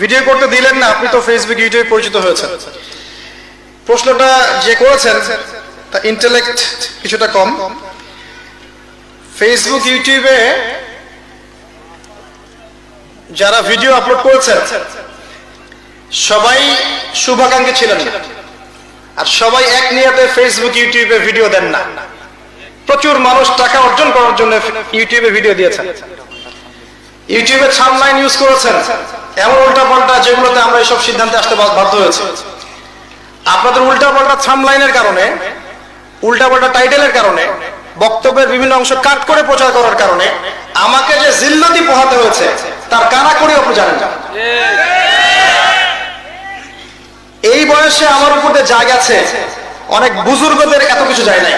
Video করতে দিলেন না আপনি তো ফেসবুক ইউটিউবে পরিচিত হয়েছেন। প্রশ্নটা যে করেছেন তা ইন্টেলেক্ট কিছুটা কম। ফেসবুক ইউটিউবে যারা ভিডিও আপলোড করেছেন সবাই শুভাকাঙ্ক্ষী ছিলেন আর সবাই এক নিয়তে ফেসবুক ইউটিউবে ভিডিও দেন না। প্রচুর মানুষ টাকা অর্জন করার জন্য ইউটিউবে ভিডিও দিয়েছেন। ইউটিউবে থামলাইন ইউজ করেছেন। এমন উল্টা পাল্টা যেগুলোতে আমরা এইসব সিদ্ধান্তে আসতে বাধ্য হয়েছে। আপনাদের উল্টা পাল্টা থামলাইনের কারণে উল্টা পাল্টা টাইটেলের কারণে, বক্তব্যের বিভিন্ন অংশ কাট করে প্রচার করার কারণে আমাকে যে জিল্লতি পোহাতে হয়েছে, তার কানা করে আপনি জানেন এই বয়সে আমার উপর যা গেছে অনেক বুজুর্গদের এত কিছু যায় নাই।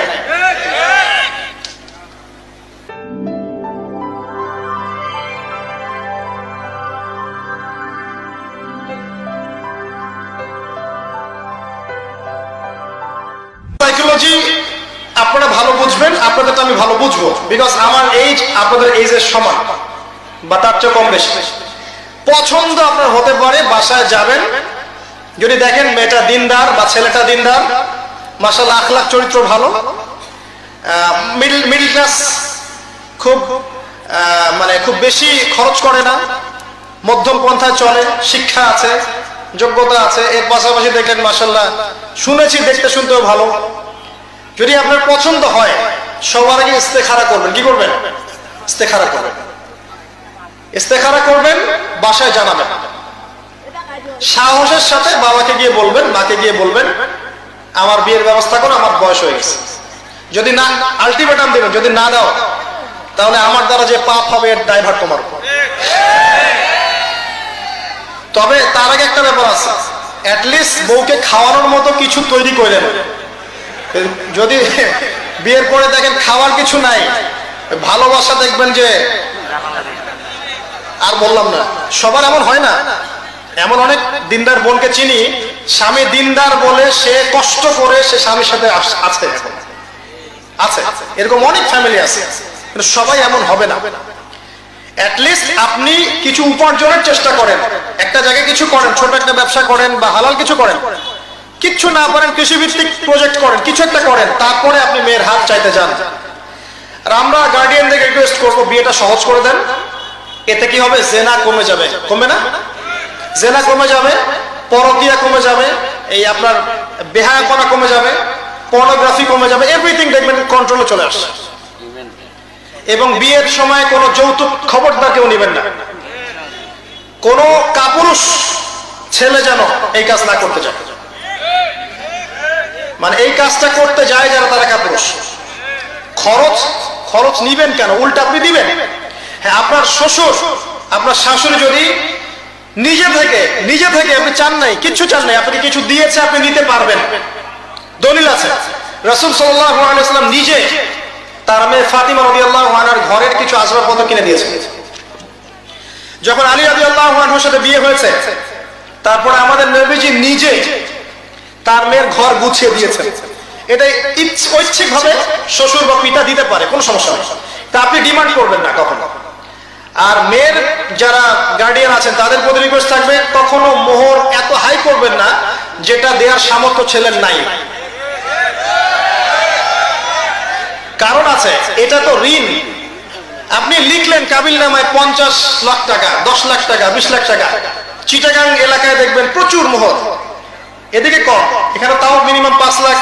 বিকজ আমার এইজ আপনাদের এইজের সমান, বা তার চেয়ে কম বেশি। পছন্দ আপনার হতে পারে বাসায় যাবেন। যদি দেখেন মেয়েটা দিনদার বা ছেলেটা দিনদার মাসাল আখলাখ চরিত্র ভালো। মিডল মিডল ক্লাস খুব মানে খুব বেশি খরচ করে না। মধ্যম পন্থায় চলে, শিক্ষা আছে, যোগ্যতা আছে। এর পাশাপাশি দেখলেন মাসাল্লাহ শুনেছি, দেখতে শুনতেও ভালো। যদি আপনার পছন্দ হয় সবার আগে ইস্তেখারা করবেন। কি করবেন? ইস্তেখারা করবেন। ইস্তেখারা করবেন, বাসায় জানাবেন। সাহসের সাথে বাবাকে গিয়ে বলবেন, মাকে গিয়ে বলবেন, আমার বিয়ের ব্যবস্থা করো, আমার বয়স হয়ে গেছে। যদি না আলটিমেটাম দেবেন, যদি না দাও, তাহলে আমার দ্বারা যে পাপ হবে, এর ড্রাইভার তোমার। তবে তার আগে একটা ব্যাপার আছে। অ্যাটলিস্ট বউকে খাওয়ানোর মতো কিছু তৈরি করে যদি বিয়ের পরে দেখেন খাওয়ার কিছু নাই। ভালোবাসা দেখবেন যে, আর বললাম না, সবার এমন হয় না? এমন অনেক দিনদার বোনকে চিনি, স্বামী দিনদার বলে সে কষ্ট করে সে স্বামীর সাথে আছে আছে। এরকম অনেক ফ্যামিলি আছে সবাই এমন হবে না। আপনি কিছু উপার্জনের চেষ্টা করেন। একটা জায়গায় কিছু করেন, ছোট একটা ব্যবসা করেন বা হালাল কিছু করেন। কিচ্ছু না পারেন কৃষিভিত্তিক প্রজেক্ট করেন, কিছু একটা করেন, তারপরে আপনি মেয়ের হাত চাইতে যান। আর আমরা গার্ডিয়ানদের রিকোয়েস্ট করব, বিয়েটা সহজ করে দেন। এতে কি হবে? জেনা কমে যাবে। কমবে না? জেনা কমে যাবে, পরকিয়া কমে যাবে, এই আপনার বেহায়াপনা কমে যাবে পর্নোগ্রাফি কমে যাবে এভরিথিং দেখবেন কন্ট্রোলে চলে আসছে এবং বিয়ের সময় কোনো যৌতুক খবরদার কেউ নেবেন না। কোনো কাপুরুষ ছেলে যেন এই কাজ না করতে যায় মানে এই কাজটা করতে যায় যারা তারা কাপুরুষ। খরচ খরচ নিবেন কেন? উল্টা আপনি দিবেন। হ্যাঁ আপনার শ্বশুর, আপনার শাশুড়ি যদি নিজে থেকে নিজে থেকে আপনি চান নাই কিছু চান নাই, আপনি কিছু দিয়েছে, আপনি নিতে পারবেন। দলিল আছে। রসুল সাল্লাম নিজে তার মেয়ে ফাতিমা রবি আল্লাহ ঘরের কিছু আসবাবপত্র কিনে দিয়েছে। যখন আলী রবি আল্লাহর সাথে বিয়ে হয়েছে, তারপরে আমাদের নবীজি নিজে তার মেয়ের ঘর গুছিয়ে দিয়েছেন। এটা ঐচ্ছিক ভাবে শ্বশুর বা পিতা দিতে পারে, কোনো সমস্যা নেই। তা আপনি ডিমান্ড করবেন না কখনো। আর মেয়ের যারা গার্ডিয়ান আছেন, তাদের প্রতি রিকোয়েস্ট থাকবে, কখনো মোহর এত হাই করবেন না, যেটা দেওয়ার সামর্থ্য ছেলের নাই। কারণ আছে, এটা তো ঋণ। আপনি লিখলেন কাবিল নামায় পঞ্চাশ লাখ টাকা, দশ লাখ টাকা, বিশ লাখ টাকা। চিটাগাং এলাকায় দেখবেন প্রচুর মোহর। এদিকে কম এখানে তাও মিনিমাম পাঁচ লাখ,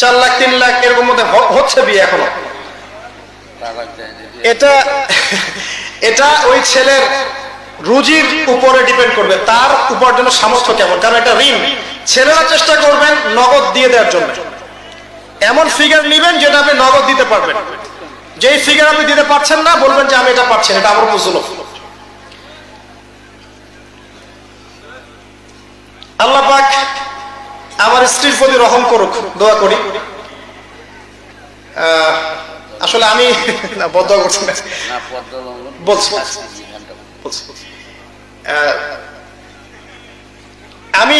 চার লাখ, তিন লাখ, এরকম মধ্যে হচ্ছে বিয়ে এখনও। এটা এটা ওই ছেলের রুজির উপরে ডিপেন্ড করবে, তার উপার্জনের সামর্থ্য কেমন? কারণ এটা ঋণ। ছেলেরা চেষ্টা করবেন নগদ দিয়ে দেওয়ার জন্য। এমন ফিগার নেবেন যেটা আপনি নগদ দিতে পারবেন। যেই ফিগার আপনি দিতে পারছেন না, বলবেন যে আমি এটা পারছি এটা আমার বুঝলো আল্লাহ পাক আমার স্ত্রীর প্রতি রহম করুক দোয়া করি। আসলে আমি না করছি না বলছি। আমি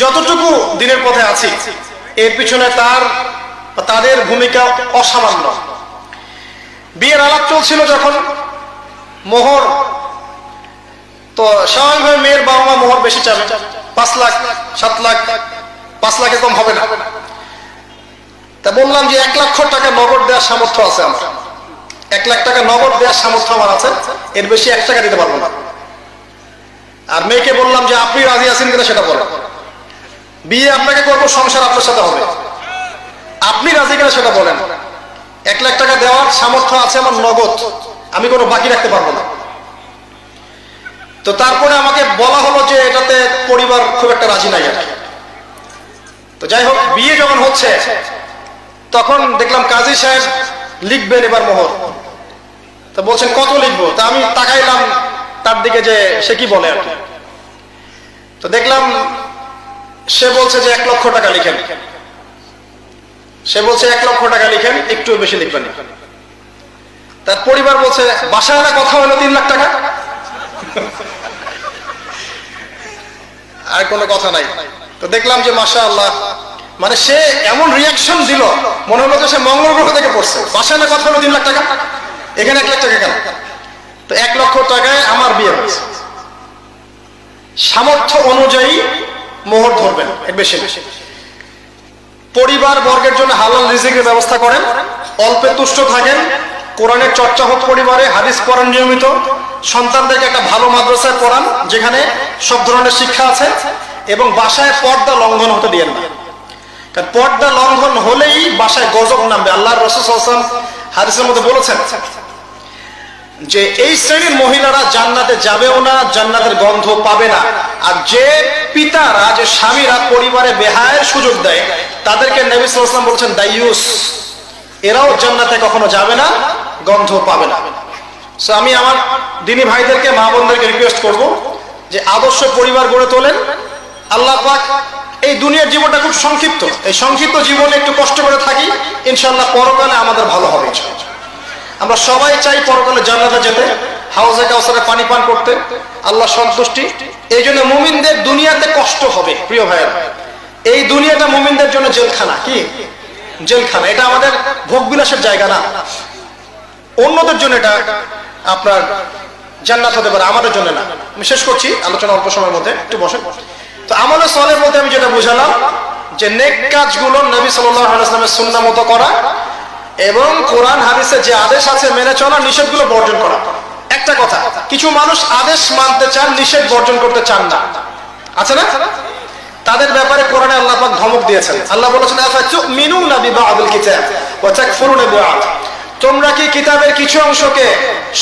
যতটুকু দিনের পথে আছি এর পিছনে তার তাদের ভূমিকা অসামান্য। বিয়ের আলাপ চলছিল যখন মোহর তো স্বাভাবিকভাবে মেয়ের বাবা মা মোহর বেশি চাবে পাঁচ লাখ সাত লাখ পাঁচ লাখে কম হবে না। তা বললাম যে এক লক্ষ টাকা নগদ দেওয়ার সামর্থ্য আছে আমার। এক লাখ টাকা নগদ দেওয়ার সামর্থ্য আমার আছে, এর বেশি এক টাকা দিতে পারব না। আর মেয়েকে বললাম যে, আপনি রাজি আছেন কিনা সেটা বলেন বিয়ে আপনাকে করব, সংসার আপনার সাথে হবে। আপনি রাজি কিনা সেটা বলেন। এক লাখ টাকা দেওয়ার সামর্থ্য আছে আমার নগদ, আমি কোনো বাকি রাখতে পারব না। তো তারপরে আমাকে বলা হলো যে, এটাতে পরিবার খুব একটা রাজি নাই আর কি। তো যাই হোক, বিয়ে যখন হচ্ছে, তখন দেখলাম কাজী সাহেব লিখবেন এবার মোহর। তো বলছেন, কত লিখব? তা আমি তাকাইলাম তার দিকে যে সে কি বলে আর। তো দেখলাম সে বলছে যে, এক লক্ষ টাকা লিখেন। সে বলছে, এক লক্ষ টাকা লিখেন, একটু বেশি লিখবেন। তার পরিবার বলছে, বাসায় না কথা হলো তিন লাখ টাকা? আর কোনো কথা নাই। তো দেখলাম যে মাসা আল্লাহ মানে সে এমন রিয়াকশন দিল, মনে হলো সে মঙ্গল গ্রহ থেকে পড়ছে। বাসায় না কথা হলো তিন লাখ টাকা? এখানে এক লাখ টাকা কেন তো এক লক্ষ টাকায় আমার বিয়ে হয়েছে। সামর্থ্য অনুযায়ী মোহর ধরবেন বেশি বেশি পরিবার বর্গের জন্য হালাল রিজিকের ব্যবস্থা করেন, অল্পে তুষ্ট থাকেন, কোরআনের চর্চা হোক পরিবারে হাদিস পড়ান নিয়মিত, সন্তানদেরকে একটা ভালো মাদ্রাসায় পড়ান, যেখানে সব ধরনের শিক্ষা আছে। এবং বাসায় পর্দা লঙ্ঘন হতে দিয়েন না। কারণ পর্দা লঙ্ঘন হলেই বাসায় গজব নামবে। আল্লাহ রসুল হাদিসের মধ্যে বলেছেন যে এই শ্রেণির মহিলারা জান্নাতে যাবেও না জান্নাতের গন্ধ পাবে না। আর যে পিতারা, যে স্বামীরা পরিবারে বেহায়ের সুযোগ দেয়, তাদেরকে নবী সাল্লাম বলছেন, দাইয়ুস, এরাও জান্নাতে কখনো যাবে না, গন্ধ পাবে না। So, আমি আমার দিনী ভাইদেরকে, মা বোনদেরকে রিকোয়েস্ট করব যে আদর্শ পরিবার গড়ে তোলেন আল্লাহ পাক এই দুনিয়ার জীবনটা খুব সংক্ষিপ্ত। এই সংক্ষিপ্ত জীবনে একটু কষ্ট করে থাকি ইনশাল্লাহ পরকালে আমাদের ভালো হবে আমরা সবাই চাই পরকালে জান্নাতে যেতে, হাউজে কাউসারে পানি পান করতে। আল্লাহ সন্তুষ্টি। এই জন্য মুমিনদের দুনিয়াতে কষ্ট হবে, প্রিয় ভাইয়ের। এই দুনিয়াটা মুমিনদের জন্য জেলখানা, কি? জেলখানা। এটা আমাদের ভোগ বিলাসের জায়গা না। অন্যদের জন্য এটা আপনার জান্নাত হতে পারে, আমাদের জন্য না। আমি শেষ করছি, আলোচনা অল্প সময়ের মধ্যে। একটু বসে তো আমলে সলের মধ্যে আমি যেটা বুঝালাম, যে নেক কাজগুলো নবী ওয়াসাল্লামের সুন্নাহ মতো করা এবং কোরআন হাদিসে যে আদেশ আছে মেনে চলা, নিষেধগুলো বর্জন করা। একটা কথা, কিছু মানুষ আদেশ মানতে চান, নিষেধ বর্জন করতে চান না। আছে না? তাদের ব্যাপারে কোরআনে আল্লাহ ধমক দিয়েছেন। আল্লাহ বলেছেন তোমরা কি কিতাবের কিছু অংশকে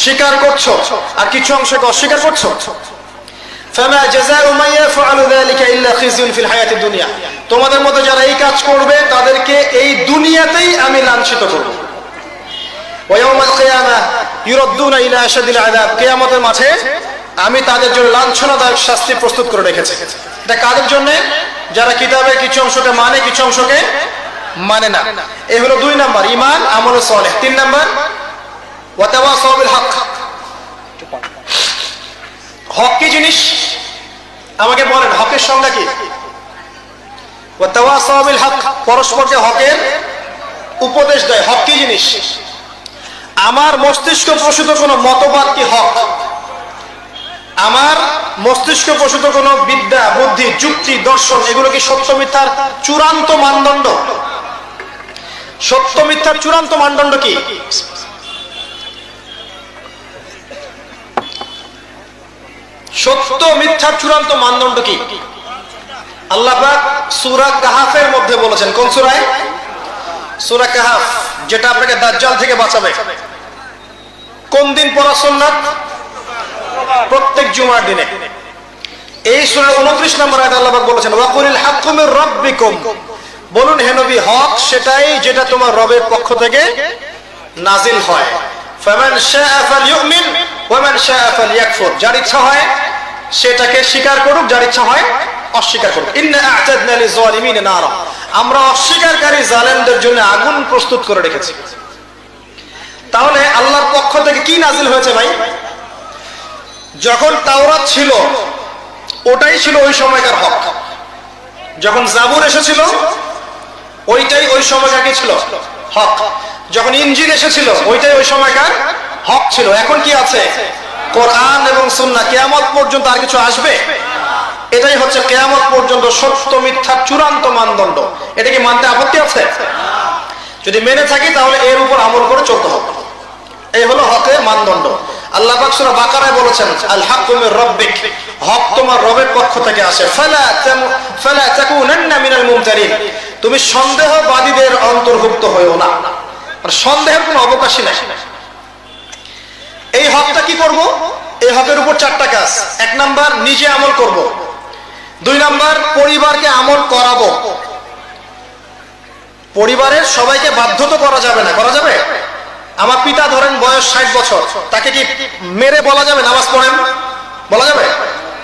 স্বীকার করছ আর কিছু অংশকে অস্বীকার করছ? ফামা জাযাউ মান ইয়াফআলু যালিকা ইল্লা খিজয়ুন ফিল হায়াতিদ দুনিয়া। তোমাদের মধ্যে যারা এই কাজ করবে, তাদেরকে এই দুনিয়াতেই আমি লাঞ্ছিত করব। ইয়াউমাল কিয়ামা ইউরাদ্দুনা ইলা আশাদিল আযাব। কিয়ামতের মাঠে আমি তাদের জন্য লাঞ্ছনাদায়ক শাস্তি প্রস্তুত করে রেখেছি। এটা কাদের জন্য? যারা কিতাবের কিছু অংশকে মানে কিছু অংশকে মানে না। এই হলো দুই নাম্বার ইমান আমল সালেহ। তিন নাম্বার ওয়াতাওয়াসাউ বিল হক। হক কি জিনিস? আমাকে বলেন, হকের সংজ্ঞা কি? হক পরস্পরকে হকের উপদেশ দেয়, হক কি জিনিস? আমার মস্তিষ্ক প্রসূত কোনো মতবাদ কি হক? আমার মস্তিষ্ক প্রসূত কোন বিদ্যা, বুদ্ধি, যুক্তি, দর্শন, এগুলো কি সত্য মিথ্যার চূড়ান্ত মানদণ্ড? সত্য মিথ্যার চূড়ান্ত মানদণ্ড কি? সত্য মিথ্যার চূড়ান্ত মানদণ্ড কি? আল্লাহ সূরা কাহাফের মধ্যে বলেছেন, কোন সূরায়? সূরা কাহাফ, যেটা আপনাকে দাজ্জাল থেকে বাঁচাবে। কোন দিন পড়া সুন্নাত? প্রত্যেক জুমার দিনে। এই সূরার 29 নম্বর আয়াত আল্লাহ বলেছেন ওয়াকুলিল হাক্কু মির রাব্বিকুম। বলুন, হে নবী, হক সেটাই যেটা তোমার রবের পক্ষ থেকে নাজিল হয়। ফামান শাআ ফালইউমিন ওয়ামান শাআ ফালইয়াকফুর। যার ইচ্ছা হয় সেটাকে স্বীকার করুক, যার ইচ্ছা হয় অস্বীকার করুক। নারা। আমরা অস্বীকারী জালেমদের জন্য আগুন প্রস্তুত করে রেখেছি। তাহলে আল্লাহর পক্ষ থেকে কি নাজিল হয়েছে ভাই? যখন তাওরাত ছিল, ওটাই ছিল ওই সময়কার হক। যখন জাবুর এসেছিল, ওইটাই ওই সময়কার কি ছিল? হক। যখন ইঞ্জিন এসেছিল, ওইটাই ওই সময়কার হক ছিল। এখন কি আছে? কোরআন এবং সুন্না কেয়ামত পর্যন্ত আর কিছু আসবে? এটাই হচ্ছে কেয়ামত পর্যন্ত সত্য মিথ্যার চূড়ান্ত মানদণ্ড। এটা কি মানতে আপত্তি আছে? যদি মেনে থাকি, তাহলে এর উপর আমল করে চলতে হবে। এই হলো হকের মানদণ্ড। আল্লাহ পাক বাকারায় বলেছেন আল হাক্কু মির রাব্বিক হক তোমার রবের পক্ষ থেকে আসে। ফালা তামু, ফালা তাকুনান্না মিনাল মুমতারিন তুমি সন্দেহবাদীদের অন্তর্ভুক্ত হয়ো না। মানে সন্দেহের কোনো অবকাশই নাই। এই হকটা কি করব? এই হকের উপর চারটা কাজ। এক নাম্বার, নিজে আমল করব। দুই নাম্বার, পরিবারকে আমল করাবো। পরিবারের সবাইকে বাধ্য তো করা যাবে না। করা যাবে? আমার পিতা ধরেন বয়স ষাট বছর। তাকে কি মেরে বলা যাবে? নামাজ পড়েন? বলা যাবে?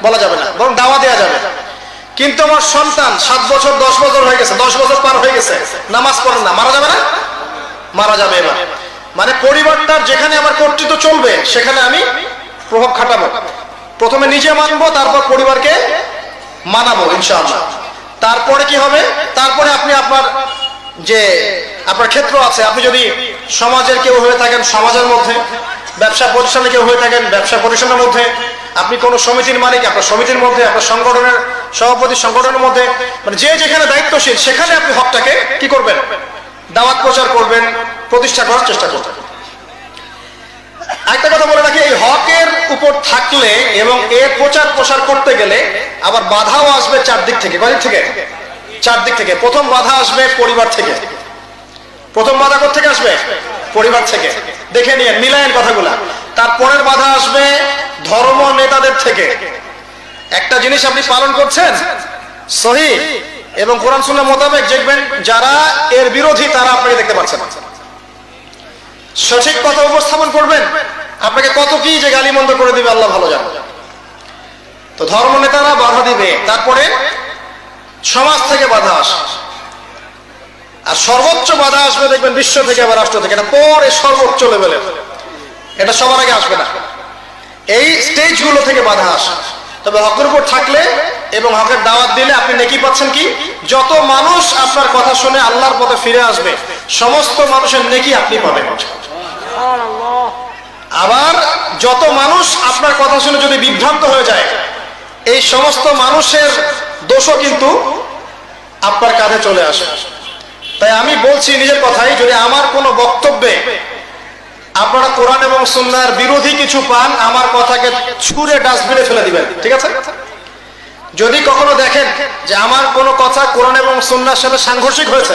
বলা যাবে না। বরং দাওয়া দেওয়া যাবে। কিন্তু আমার সন্তান সাত বছর, দশ বছর হয়ে গেছে, দশ বছর পার হয়ে গেছে। নামাজ পড়েন না। মারা যাবে না? মারা যাবে এবার। মানে পরিবারটার যেখানে আমার কর্তৃত্ব চলবে, সেখানে আমি প্রভাব খাটাবো। প্রথমে নিজে মানবো, তারপর পরিবারকে মানাবো, ইনশাআল্লাহ। তারপরে কি হবে? তারপরে আপনি আপনার যে আপনার ক্ষেত্র আছে, আপনি যদি সমাজের কেউ হয়ে থাকেন, সমাজের মধ্যে, ব্যবসা প্রতিষ্ঠানে কেউ হয়ে থাকেন, ব্যবসা প্রতিষ্ঠানের মধ্যে, আপনি কোন সমিতির মালিক, আপনার সমিতির মধ্যে, আপনার সংগঠনের সভাপতি সংগঠনের মধ্যে মানে যে যেখানে দায়িত্বশীল, সেখানে আপনি হকটাকে কি করবেন? দাওয়াত প্রচার করবেন, প্রতিষ্ঠা করার চেষ্টা করবেন। একটা কথা বলে রাখি, এই হকের উপর থাকলে এবং এর প্রচার প্রসার করতে গেলে আবার বাধাও আসবে চারদিক থেকে কয়দিক থেকে? চারদিক থেকে। প্রথম বাধা আসবে পরিবার থেকে। প্রথম বাধা থেকে আসবে? পরিবার থেকে। দেখে নিয়ে মিলায়েন কথাগুলা। তারপরের বাধা আসবে ধর্ম নেতাদের থেকে। একটা জিনিস আপনি পালন করছেন? সহি? এবং কোরআন সুন্নাহ মোতাবেক দেখবেন যারা এর বিরোধী তারা আপনাকে দেখতে পাচ্ছেন। সঠিক কথা উপস্থাপন করবেন, আপনাকে কত কি যে গালিমন্দ করে দিবে আল্লাহ ভালো জানে। তো ধর্ম নেতারা বাধা দিবে, তারপরে সমাজ থেকে বাধা আসে। আর সর্বোচ্চ বাধা আসবে দেখবেন বিশ্ব থেকে আবার রাষ্ট্র থেকে, এটা পরে সর্বোচ্চ লেভেলের এটা সবার আগে আসবে না। এই স্টেজগুলো থেকে বাধা আসে। তবে হকের উপর থাকলে এবং হকের দাওয়াত দিলে আপনি নেকি পাচ্ছেন কি? যত মানুষ আপনার কথা শুনে আল্লাহর পথে ফিরে আসবে, সমস্ত মানুষের নেকি আপনি পাবেন। আবার যত মানুষ আপনার কথা শুনে যদি বিভ্রান্ত হয়ে যায়, এই সমস্ত মানুষের দোষও কিন্তু আপনার কাঁধে চলে আসে। তাই আমি বলছি নিজের কথাই, যদি আমার কোনো বক্তব্যে আপনারা কোরআন এবং সুন্নার বিরোধী কিছু পান, আমার কথাকে ছুঁড়ে ডাস্টবিনে ফেলে দিবেন। ঠিক আছে? যদি কখনো দেখেন যে আমার কোনো কথা কোরআন এবং সুন্নার সাথে সাংঘর্ষিক হয়েছে,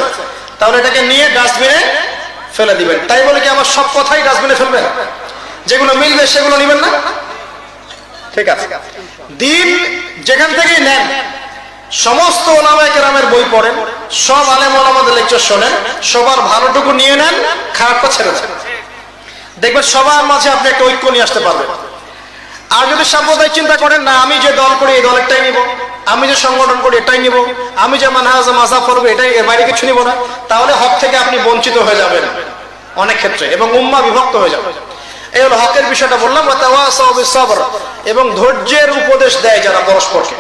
তাহলে এটাকে নিয়ে ডাস্টবিনে ফেলে দিবেন। তাই বলে কি আমার সব কথাই ডাস্টবিনে ফেলবেন যেগুলো মিলবে সেগুলো নিবেন না? ঠিক আছে। দিন যেখান থেকেই নেন, সমস্ত ওলামায় কেরামের বই পড়েন, সব আলেম ওলামাদের লেকচার শোনেন, সবার ভালোটুকু নিয়ে নেন, খারাপটা ছেড়ে দেখবেন সবার মাঝে আপনি একটা ঐক্য নিয়ে আসতে পারবেন। আর যদি সাম্প্রদায়িক চিন্তা করেন, না, আমি যে দল করি, এই দলেরটাই নিব। আমি যে সংগঠন করি, এটাই নিব। আমি যে মানহাজ মাসা করব, এটাই, এর বাইরে কিছু নিব না। তাহলে হক থেকে আপনি বঞ্চিত হয়ে যাবেন অনেক ক্ষেত্রে এবং উম্মা বিভক্ত হয়ে যাবে এই হলো হকের বিষয়টা বললাম সবর এবং ধৈর্যের উপদেশ দেয় যারা পরস্পরকে।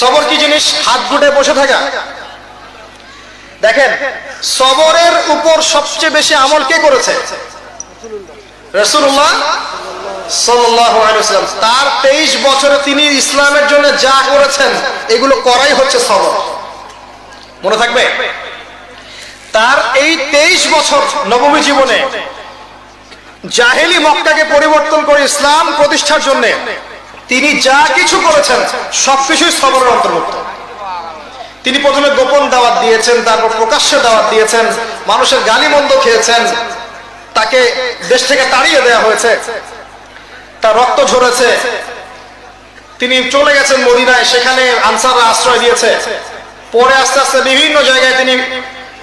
সবর কি জিনিস? হাত গুটে বসে থাকা। দেখেন, সবরের উপর সবচেয়ে বেশি আমল কে করেছে? তার তেইশ বছরে তিনি ইসলামের জন্য যা করেছেন, এগুলো করাই হচ্ছে সবর। মনে থাকবে? তার এই তেইশ বছর নবমী জীবনে জাহেলি মক্কাকে পরিবর্তন করে ইসলাম প্রতিষ্ঠার জন্য তিনি যা কিছু করেছেন, সবকিছুই সবরের অন্তর্ভুক্ত। তিনি প্রথমে গোপন দাওয়াত দিয়েছেন, তারপর প্রকাশ্যে দাওয়াত দিয়েছেন, মানুষের গালি মন্দ খেয়েছেন তাকে দেশ থেকে তাড়িয়ে দেওয়া হয়েছে। তার রক্ত ঝরেছে। তিনি চলে গেছেন মদিনায়। সেখানে আনসাররা আশ্রয় দিয়েছে। পরে আস্তে আস্তে বিভিন্ন জায়গায় তিনি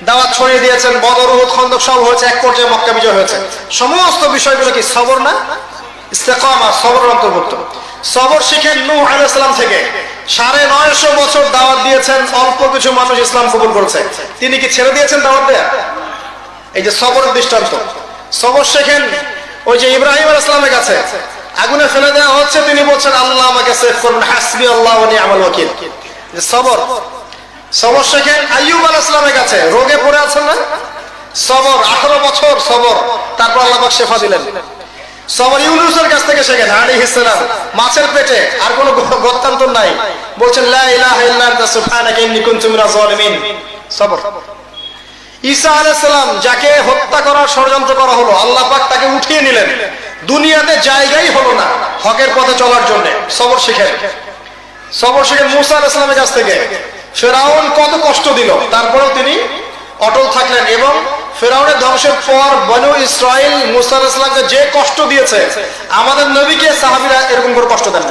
দাওয়াত ছড়িয়ে দিয়েছেন। বদর খন্দক সব হয়েছে। এক পর্যায়ে মক্কা বিজয় হয়েছে। সমস্ত বিষয়গুলো কি সবর না? ইস্তেকামা সবর অন্তর্ভুক্ত। সবর শিখেন নূহ আলাইহিস সালাম থেকে। সাড়ে নয়শো বছর দাওয়াত দিয়েছেন। অল্প কিছু মানুষ ইসলাম কবুল করেছে। তিনি কি ছেড়ে দিয়েছেন দাওয়াত দেয়া? এই যে সবরের দৃষ্টান্ত। সবর শেখেন। ওই যে ইব্রাহিম আল ইসলামের কাছে। আগুনে ফেলে দেওয়া হচ্ছে, তিনি বলছেন, আল্লাহ আমাকে সেভ করবেন হাসবি আল্লাহ আমল ওয়াকিল। যে সবর। সবর শেখেন আইয়ুব আল ইসলামের কাছে। রোগে পড়ে আছেন না? সবর, আঠারো বছর সবর। তারপর আল্লাহ শেফা দিলেন। সবর ইউনুসের কাছ থেকে শেখেন আলী ইসলাম মাছের পেটে আর কোনো গত্যান্তর নাই। বলছেন, লা ইলাহা ইল্লা আনতা, সুবহানাকা ইন্নী মিনাজ জালিমিন। সবর। ঈসা আলাইহিস সালাম যাকে হত্যা করার ষড়যন্ত্র করা হলো, আল্লাহ পাক তাকে উঠিয়ে নিলেন। দুনিয়াতে জায়গাই হলো না হকের পথে চলার জন্য। সবর শিখেন। সবর শিখেন মুসা আলাইহিস সালামের কাছ থেকে ফেরাউন কত কষ্ট দিল। তারপরেও তিনি অটল থাকলেন এবং ফেরাউনের ধ্বংসের পর বনু ইসরায়েল মুসা আলাইহিস সালামকে যে কষ্ট দিয়েছে, আমাদের নবীকে সাহাবিরা এরকম করে কষ্ট দেন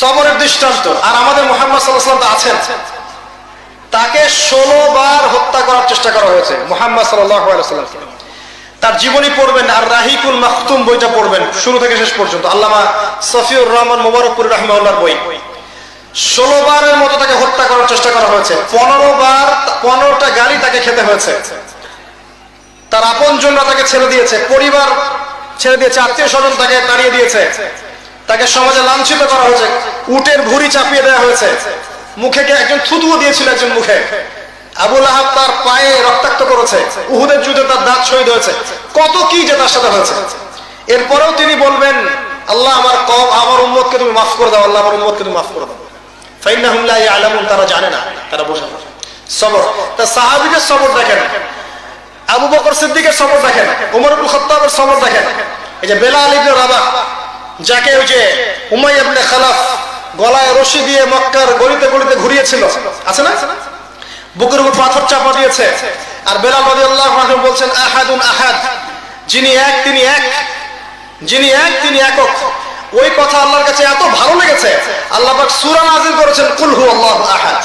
সবরের দৃষ্টান্ত। আর আমাদের মোহাম্মদ সাল্লাহ সাল্লাম তো আছেন। তাকে ষোলো বার হত্যা করার চেষ্টা করা হয়েছে, মোহাম্মদ সাল্লাহ তার জীবনী পড়বেন, আর রাহিকুল মাহতুম বইটা পড়বেন, শুরু থেকে শেষ পর্যন্ত। আল্লামা সফিউর রহমান মোবারকপুর রহমাউল্লাহর বই। ষোলো বারের মতো তাকে হত্যা করার চেষ্টা করা হয়েছে। পনেরো বার, পনেরোটা গালি তাকে খেতে হয়েছে। তার আপন জনরা তাকে ছেড়ে দিয়েছে, পরিবার ছেড়ে দিয়েছে আত্মীয় স্বজন তাকে তাড়িয়ে দিয়েছে। তাকে সমাজে লাঞ্ছিত করা হয়েছে, উটের ভুড়ি চাপিয়ে দেওয়া হয়েছে। মুখে একজন থুতুও দিয়েছিল একজন মুখে। আবুল আহাব তার পায়ে রক্তাক্ত করেছে। উহুদের যুদ্ধে তার দাঁত শহীদ হয়েছে। কত কি যে তার সাথে হয়েছে। এরপরেও তিনি বলবেন, আল্লাহ আমার কম আমার উম্মতকে তুমি মাফ করে দাও, আল্লাহ আমার উম্মতকে তুমি মাফ করে দাও। তারা জানে না, তারা তা দেখেন। আবু সিদ্দিকের দেখেন। দেখেন। এই যে যাকে ওই যে ইবনে খালাফ গলায় রশি দিয়ে মক্কার গলিতে গলিতে ঘুরিয়েছিল। আছে না? বুকের উপর পাথর চাপা দিয়েছে। আর বেলাল রাদিয়াল্লাহু আনহু বলছেন, আহাদুন আহাদ। যিনি এক, তিনি এক। যিনি এক, তিনি একক। ওই কথা আল্লাহর কাছে এত ভালো লেগেছে, আল্লাহ পাক সূরা নাযিল করেছেন, কুল হু আল্লাহু আহাদ।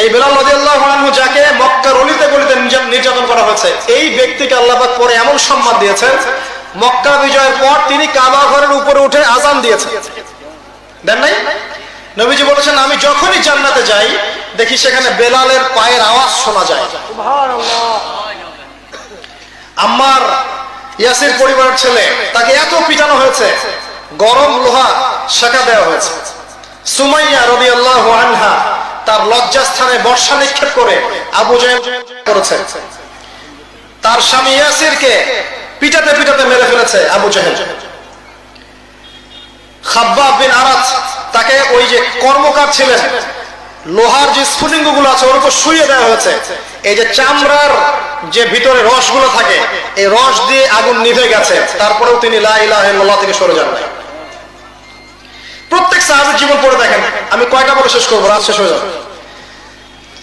এই বেলাল রাদিয়াল্লাহু আনহু যাকে মক্কার অলিতে গলিতে নির্যাতন করা হয়েছে, এই ব্যক্তিকে আল্লাহ পাক পরে এমন সম্মান দিয়েছেন, মক্কা বিজয়ের পর তিনি কাবা ঘরের উপরে উঠে আজান দিয়েছেন। দেন নাই? নবীজি বলেছেন আমি যখনই জান্নাতে যাই দেখি সেখানে বেলালের পায়ের আওয়াজ শোনা যায়। আম্মার ইয়াসির পরিবারের ছেলে তাকে এত পিটানো হয়েছে গরম লোহা শেখা দেওয়া হয়েছে। সুমাইয়া রবি আল্লাহ আনহা তার লজ্জাস্থানে বর্ষা নিক্ষেপ করে আবু জাহেল করেছে। তার স্বামী ইয়াসিরকে পিটাতে পিটাতে মেরে ফেলেছে আবু জাহেল। তাকে ওই যে কর্মকার ছিলেন, লোহার যে আছে, ওর উপর শুয়ে দেওয়া হয়েছে। এই যে চামড়ার যে ভিতরে থাকে, এই রস দিয়ে আগুন নিভে গেছে। তারপরেও তিনি থেকে সরে যান প্রত্যেক সাহাবীর জীবন পড়ে দেখেন, আমি কয়টা বলে শেষ করব? রাত শেষ হয়ে যাবে।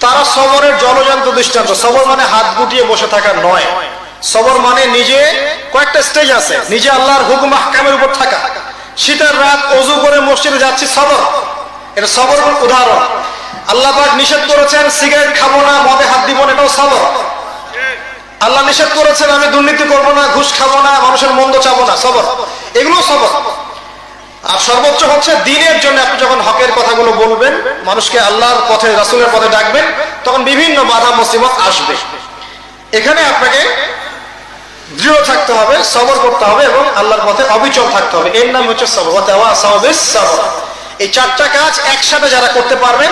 তারা সবরের জলজান্ত দৃষ্টান্ত, সবর মানে হাত গুটিয়ে বসে থাকা নয়। সবর মানে নিজে কয়েকটা স্টেজ আছে, নিজে আল্লাহর হুকুম হাকামের উপর থাকা। শীতের রাত অজু করে মসজিদে যাচ্ছি সবর। এটা সবর উদাহরণ। আল্লাহ নিষেধ করেছেন, সিগারেট খাব না, মদে হাত দিব না, এটাও সবর। আল্লাহ নিষেধ করেছেন, আমি দুর্নীতি করব না, ঘুষ খাব না, মানুষের মন্দ চাবো না। সবর। এগুলো সবর। আর সর্বোচ্চ হচ্ছে দিনের জন্য আপনি যখন হকের কথাগুলো বলবেন, মানুষকে আল্লাহর পথে, রাসুলের পথে ডাকবেন, তখন বিভিন্ন বাধা মুসিবত আসবে। এখানে আপনাকে দৃঢ় থাকতে হবে, সবর করতে হবে এবং আল্লাহর পথে অবিচল থাকতে হবে। এর নাম হচ্ছে এই চারটা কাজ একসাথে যারা করতে পারবেন,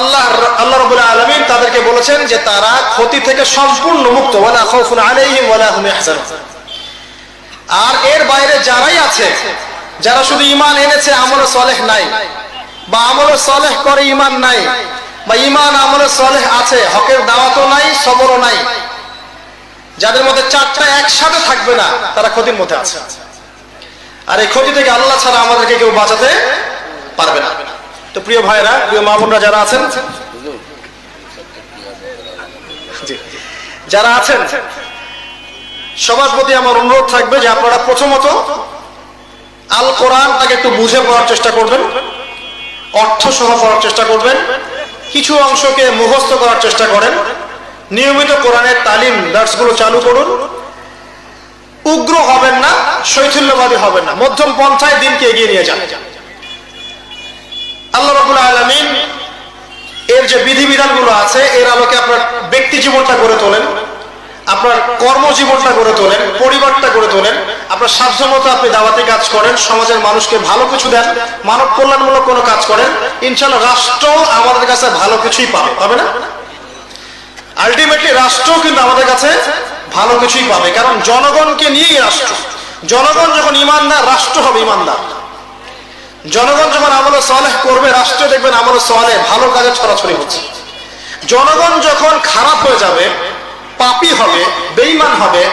আল্লাহ আল্লাহ রাব্বুল আলামিন তাদেরকে বলেছেন যে তারা ক্ষতি থেকে সম্পূর্ণ মুক্ত। আর এর বাইরে যারাই আছে, যারা শুধু ইমান এনেছে, আমলে সলেহ নাই, বা আমলে সলেহ করে ইমান নাই, বা ইমান আমলে সলেহ আছে, হকের দাওয়াতও নাই, সবরও নাই যাদের মধ্যে চারটা একসাথে থাকবে না, তারা ক্ষতির মধ্যে আছে। আর এই ক্ষতি থেকে আল্লাহ ছাড়া আমাদেরকে কেউ বাঁচাতে পারবে না। তো প্রিয় ভাইরা প্রিয় মা বোনরা যারা আছেন যারা আছেন, সবার প্রতি আমার অনুরোধ থাকবে যে আপনারা প্রথমত আল কোরআন তাকে একটু বুঝে পড়ার চেষ্টা করবেন অর্থ সহ পড়ার চেষ্টা করবেন, কিছু অংশকে মুখস্থ করার চেষ্টা করেন নিয়মিত কোরআনের তালিম দার্সগুলো চালু করুন। উগ্র হবেন না, শৈথিল্যবাদী হবেন না। মধ্যম পন্থায় দিনকে এগিয়ে নিয়ে যান। আল্লাহ রাবুল আলমিন এর যে বিধিবিধানগুলো আছে, এর আলোকে আপনার ব্যক্তি জীবনটা গড়ে তোলেন, আপনার কর্মজীবনটা গড়ে তোলেন, পরিবারটা গড়ে তোলেন, আপনার সাধ্যমতো আপনি দাওয়াতি কাজ করেন, সমাজের মানুষকে ভালো কিছু দেন, মানব কল্যাণমূলক কোনো কাজ করেন ইনশাল্লাহ রাষ্ট্র আমাদের কাছে ভালো কিছুই পাবে পাবে না? আলটিমেটলি রাষ্ট্র কিন্তু আমাদের কাছে ভালো কিছুই পাবে। কারণ জনগণকে নিয়েই রাষ্ট্র। জনগণ যখন ইমানদার, রাষ্ট্র হবে ইমানদার। জনগণ যখন আমলে সলেহ করবে, রাষ্ট্র দেখবেন আমলে সলে ভালো কাজে ছড়াছড়ি হচ্ছে। জনগণ যখন খারাপ হয়ে যাবে, পাপি হবে বেইমান হবে,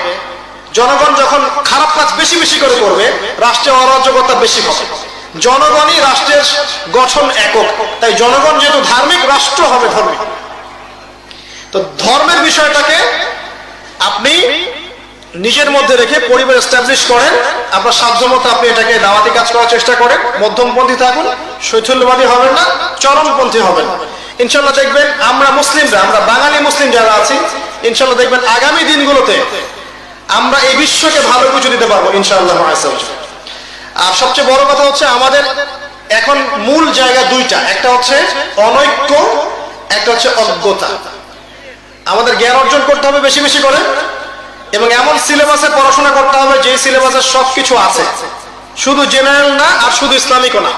জনগণ যখন খারাপ কাজ বেশি বেশি করে করবে, রাষ্ট্রে অরাজকতা বেশি হবে। জনগণই রাষ্ট্রের গঠন একক। তাই জনগণ যেহেতু ধার্মিক, রাষ্ট্র হবে ধর্মিক তো ধর্মের বিষয়টাকে আপনি নিজের মধ্যে রেখে পরিবার এস্টাবলিশ করেন। আপনার সাধ্যমতো আপনি এটাকে দাওয়াতি কাজ করার চেষ্টা করেন। মধ্যমপন্থী থাকুন, শৈথল্যবাদী হবেন না, চরমপন্থী হবেন। ইনশাল্লাহ দেখবেন আমরা মুসলিমরা, আমরা বাঙালি মুসলিম যারা আছি ইনশাল্লাহ দেখবেন আগামী দিনগুলোতে আমরা এই বিশ্বকে ভালো কিছু দিতে পারব, ইনশাআল্লাহ আর সবচেয়ে বড় কথা হচ্ছে আমাদের এখন মূল জায়গা দুইটা। একটা হচ্ছে অনৈক্য, একটা হচ্ছে অজ্ঞতা। আমাদের জ্ঞান অর্জন করতে হবে বেশি বেশি করে। এবং এমন সিলেবাসে পড়াশোনা করতে হবে যে সিলেবাসে সবকিছু আছে। শুধু জেনারেল না, আর শুধু ইসলামিকও না।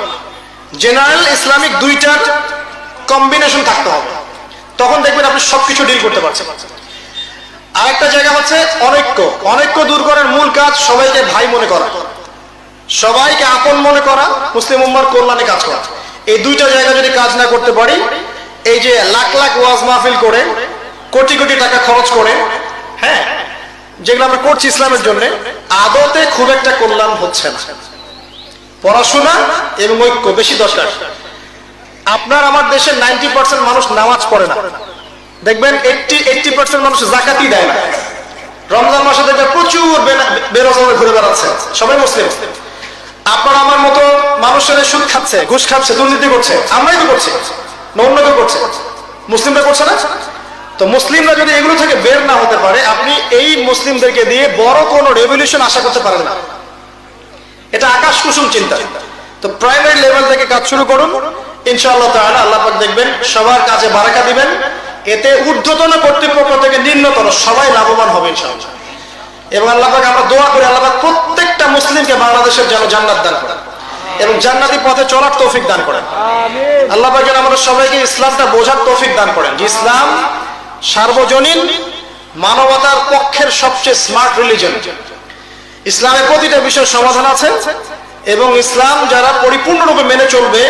জেনারেল, ইসলামিক দুইটার কম্বিনেশন থাকতে হবে। তখন দেখবেন আপনি সবকিছু ডিল করতে পারছেন। আরেকটা জায়গা হচ্ছে অনৈক্য। অনৈক্য দূর করার মূল কাজ সবাইকে ভাই মনে করা। সবাইকে আপন মনে করা, মুসলিম উম্মার কল্যাণে কাজ করা। এই দুইটা জায়গা যদি কাজ না করতে পারি, এই যে লাখ লাখ ওয়াজ মাহফিল করে কোটি কোটি টাকা খরচ করে হ্যাঁ যেগুলো আমরা করছি ইসলামের জন্য, আদতে খুব একটা কল্যাণ হচ্ছে না। পড়াশোনা এবং ঐক্য বেশি দরকার। আপনার আমার দেশের নাইনটি পার্সেন্ট মানুষ নামাজ পড়ে না। দেখবেন এইটটি এইটটি পার্সেন্ট মানুষ জাকাতই দেয় না। রমজান মাসে দেখবেন প্রচুর বেরোজগার ঘুরে বেড়াচ্ছে। সবাই মুসলিম। আপনার আমার মতো মানুষের সুদ খাচ্ছে, ঘুষ খাচ্ছে, দুর্নীতি করছে, আমরাই তো করছি, না অন্য কেউ করছে? মুসলিমরা করছে না? তো মুসলিমরা যদি এগুলো থেকে বের না হতে পারে আপনি এই মুসলিমদেরকে দিয়ে বড় কোনো রেভলিউশন আশা করতে পারেন না। এটা আকাশ কুসুম চিন্তা। তো প্রাইমারি লেভেল থেকে কাজ শুরু করুন। ইনশাআল্লাহ তাআলা আল্লাহ পাক দেখবেন সবার কাজে বারাকা দিবেন। এতে ঊর্ধ্বতন কর্তৃপক্ষ থেকে নিম্নতর সবাই লাভবান হবে ইনশাআল্লাহ। এবং আল্লাহ পাক আমরা দোয়া করি আল্লাহ পাক প্রত্যেকটা মুসলিমকে বাংলাদেশের যেন জান্নাত দান করেন এবং জান্নাতি পথে চলার তৌফিক দান করেন। আল্লাহ পাক যেন আমাদের সবাইকে ইসলামটা বোঝার তৌফিক দান করেন। যে ইসলাম সার্বজনীন মানবতার পক্ষের সবচেয়ে স্মার্ট রিলিজন ইসলামের প্রতিটা বিষয়ের সমাধান আছে এবং ইসলাম যারা পরিপূর্ণরূপে মেনে চলবে,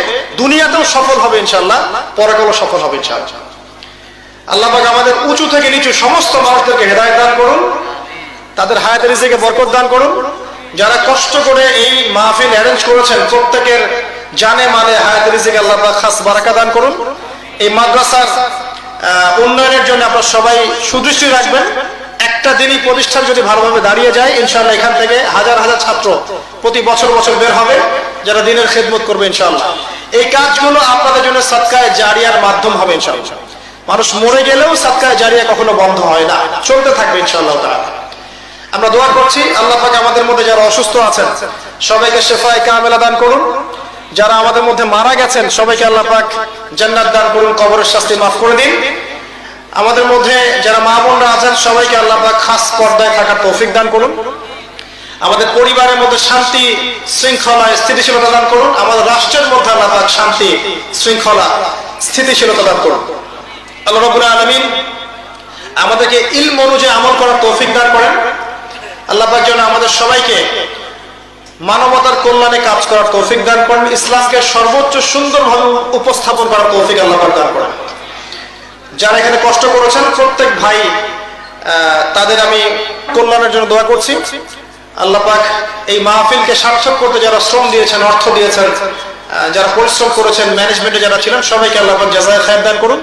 দুনিয়াতেও সফল হবে ইনশাল্লাহ পরকালও সফল হবে ইনশাল্লাহ আল্লাহ পাক আমাদের উঁচু থেকে নিচু সমস্ত মানুষদেরকে হেদায়ত দান করুন, তাদের হায়াতের রিজিকে বরকত দান করুন। যারা কষ্ট করে এই মাহফিল অ্যারেঞ্জ করেছেন, প্রত্যেকের জানে মানে হায়াতের রিজিকে আল্লাহ পাক খাস বারাকা দান করুন। এই মাদ্রাসার উন্নয়নের জন্য আপনারা সবাই সুদৃষ্টি রাখবেন। একটা দিনই প্রতিষ্ঠান যদি ভালোভাবে দাঁড়িয়ে যায় ইনশাল্লাহ এখান থেকে হাজার হাজার ছাত্র প্রতি বছর বছর বের হবে, যারা দিনের খেদমত করবে ইনশাল্লাহ এই কাজগুলো আপনাদের জন্য সৎকায় জারিয়ার মাধ্যম হবে ইনশাল্লাহ মানুষ মরে গেলেও সৎকায় জারিয়া কখনো বন্ধ হয় না। চলতে থাকবে ইনশাল্লাহ তারা আমরা দোয়া করছি, আল্লাহ আমাদের মধ্যে যারা অসুস্থ আছেন, সবাইকে শেফায় কামেলা দান করুন। যারা আমাদের মধ্যে মারা গেছেন, সবাইকে আল্লাহ পাক জান্নাত দান করুন, কবরের শাস্তি মাফ করে দিন। আমাদের মধ্যে যারা মা বোনরা আছেন, সবাইকে আল্লাহ পাক খাস পর্দায় থাকার তৌফিক দান করুন। আমাদের পরিবারের মধ্যে শান্তি, শৃঙ্খলা, স্থিতিশীলতা দান করুন। আমাদের রাষ্ট্রের মধ্যে আল্লাহ পাক শান্তি, শৃঙ্খলা, স্থিতিশীলতা দান করুন। আল্লাহ রবুল্লাহ আলমিন আমাদেরকে ইলম অনুযায়ী আমল করার তৌফিক দান করেন। আল্লাহ পাক যেন আমাদের সবাইকে মানবতার কল্যাণে কাজ করার তৌফিক দান করেন। ইসলামকে সর্বোচ্চ সুন্দরভাবে উপস্থাপন করার তৌফিক আল্লাহ দান করেন। যারা এখানে কষ্ট করেছেন, প্রত্যেক ভাই তাদের আমি কল্যাণের জন্য দোয়া করছি। আল্লাহ পাক এই মাহফিলকে সার্থক করতে যারা শ্রম দিয়েছেন, অর্থ দিয়েছেন যারা পরিশ্রম করেছেন ম্যানেজমেন্টে যারা ছিলেন, সবাইকে আল্লাহ পাক জাজায় খায়ের দান করুন।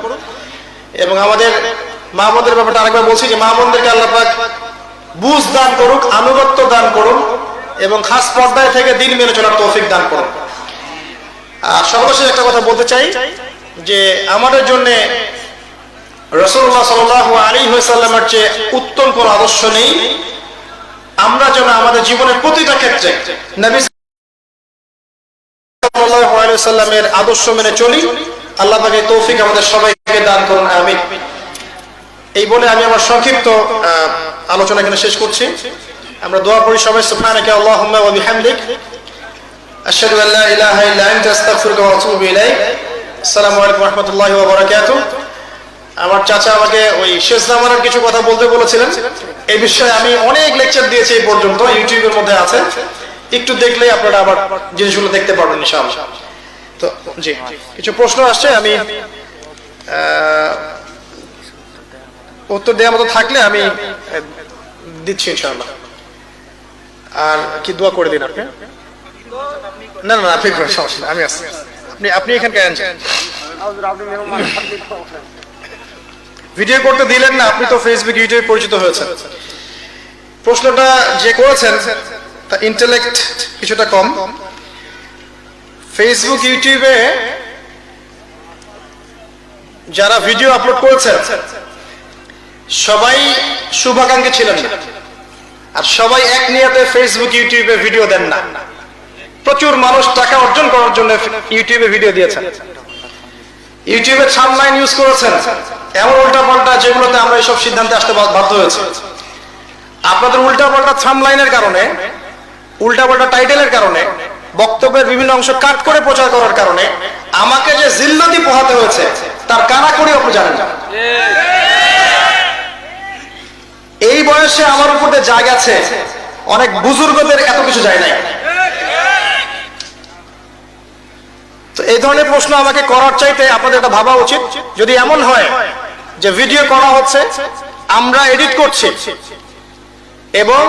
এবং আমাদের মা বোনদের ব্যাপারটা আরেকবার বলছি যে মা বোনদেরকে আল্লাহ পাক বুঝ দান করুক, আনুগত্য দান করুন। এবং খাস পর্দায় থেকে দিন মেনে চলার তৌফিক দান করুন। আর সর্বশেষ একটা কথা বলতে চাই, যে আমাদের জন্য রসুল্লাহ সাল আলী সাল্লামের চেয়ে উত্তম কোন আদর্শ নেই। আমরা যেন আমাদের জীবনের প্রতিটা ক্ষেত্রে আদর্শ মেনে চলি। আল্লাহ পাকে তৌফিক আমাদের সবাইকে দান করুন আমি এই বলে আমি আমার সংক্ষিপ্ত আলোচনা এখানে শেষ করছি। আমরা দোয়া করি সবাই, সুবহানাকে আল্লাহুম্মা ওয়া বিহামদিক। আশহাদু আল্লা ইলাহা ইল্লা আনতা, আস্তাগফিরুকা ওয়া আতুবু ইলাইক। আসসালামু আলাইকুম রাহমাতুল্লাহি ওয়া আমার চাচা আমাকে ওই শেষ জামানার কিছু কথা বলতে বলেছিলেন। এই বিষয়ে আমি অনেক লেকচার দিয়েছি এই পর্যন্ত, ইউটিউবের মধ্যে আছে। একটু দেখলেই আপনারা আবার জিনিসগুলো দেখতে পারবেন ইনশাআল্লাহ। তো, জি, কিছু প্রশ্ন আসছে, আমি উত্তর দেওয়ার মতো থাকলে আমি দিচ্ছি ইনশাআল্লাহ। আর কি দোয়া করে দিন আপনি? না না আপনি সমস্যা আমি আসছি আপনি আপনি এখানকে আনছেন ভিডিও করতে দিলেন না, আপনি তো ফেসবুক ইউটিউবে পরিচিত হয়েছেন। প্রশ্নটা যে করেছেন, তা ইন্টেলেক্ট কিছুটা কম। ফেসবুক ইউটিউবে যারা ভিডিও আপলোড করেছেন, সবাই শুভাকাঙ্ক্ষী ছিলেন না। আর সবাই এক নিয়াতে ফেসবুক ইউটিউবে ভিডিও দেন না। প্রচুর মানুষ টাকা অর্জন করার জন্য ইউটিউবে ভিডিও দিয়েছেন। ইউটিউবে সামলাইন ইউজ করেছেন। এমন উল্টা পাল্টা যেগুলোতে আমরা এইসব সিদ্ধান্তে আসতে বাধ্য হয়েছে। আপনাদের উল্টা পাল্টা থামলাইনের কারণে উল্টা পাল্টা টাইটেলের কারণে, বক্তব্যের বিভিন্ন অংশ কাট করে প্রচার করার কারণে আমাকে যে জিল্লতি পোহাতে হয়েছে, তার কানা করে আপনি জানেন এই বয়সে আমার উপর যা গেছে অনেক বুজুর্গদের এত কিছু যায় নাই। তো এই ধরনের প্রশ্ন আমাকে করার চাইতে আপনাদের এটা ভাবা উচিত। যদি এমন হয় যে ভিডিও করা হচ্ছে, আমরা এডিট করছি। এবং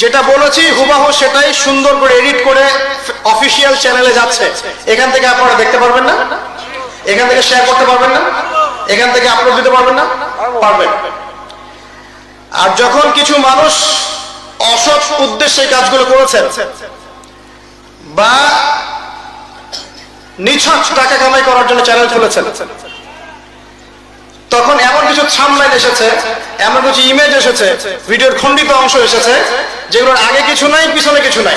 যেটা বলেছি, হুবাহু সেটাই সুন্দর করে এডিট করে অফিসিয়াল চ্যানেলে যাচ্ছে। এখান থেকে আপনারা দেখতে পারবেন না। এখান থেকে শেয়ার করতে পারবেন না। এখান থেকে আপলোড দিতে পারবেন না। পারবেন। আর যখন কিছু মানুষ অসৎ উদ্দেশ্যে কাজগুলো করেছেন বা নিছক টাকা কামাই করার জন্য চ্যানেল খুলেছেন, তখন এমন কিছু সামলাইন এসেছে, এমন কিছু ইমেজ এসেছে, ভিডিওর খণ্ডিত অংশ এসেছে, যেগুলোর আগে কিছু নাই, পিছনে কিছু নাই।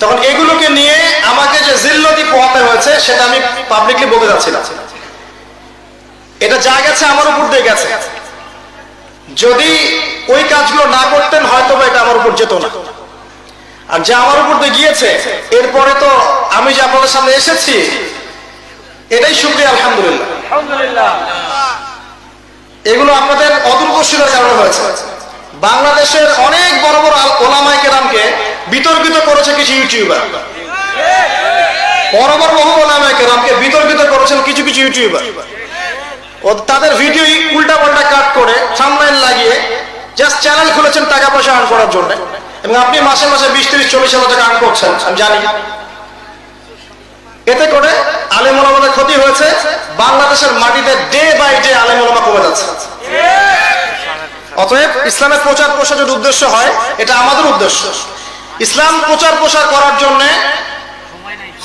তখন এগুলোকে নিয়ে আমাকে যে জিল্লতি পোহাতে হয়েছে, সেটা আমি পাবলিকলি বলতে যাচ্ছি না। এটা যা গেছে আমার উপর দিয়ে গেছে। যদি ওই কাজগুলো না করতেন হয়তো বা এটা আমার উপর যেত না। আর যা আমার উপর দিয়ে গিয়েছে এরপরে তো আমি যে আপনাদের সামনে এসেছি এটাই শুক্রিয়া আলহামদুলিল্লাহ। এগুলো আপনাদের অদূরদর্শীদের কারণে হয়েছে। বাংলাদেশের অনেক বড় বড় আল- ওলামাই কেরামকে বিতর্কিত করেছে কিছু ইউটিউবার। বড় বড় বহু ওলামাই কেরামকে বিতর্কিত করেছেন কিছু কিছু ইউটিউবার। তাদের ভিডিও উল্টা পাল্টা কাট করে সামলাইন লাগিয়ে জাস্ট চ্যানেল খুলেছেন টাকা পয়সা আর্ন করার জন্য। এবং আপনি মাসে মাসে বিশ, তিরিশ, চল্লিশ হাজার টাকা আর্ন করছেন, আমি জানি। এতে করে আলেম ওলামাদের ক্ষতি হয়েছে, বাংলাদেশের মাটিতে ডে বাই ডে আলেম ওলামা কমে যাচ্ছে। অতএব ইসলামের প্রচার প্রসারের উদ্দেশ্য হয়, এটা আমাদের উদ্দেশ্য। ইসলাম প্রচার প্রসার করার জন্য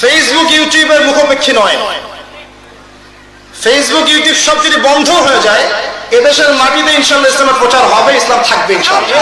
ফেসবুক ইউটিউবের মুখোমুখি নয়। ফেসবুক ইউটিউব সব যদি বন্ধ হয়ে যায় এদেশের মাটিতে ইনশাল্লাহ ইসলামের প্রচার হবে, ইসলাম থাকবে ইনশাল্লাহ।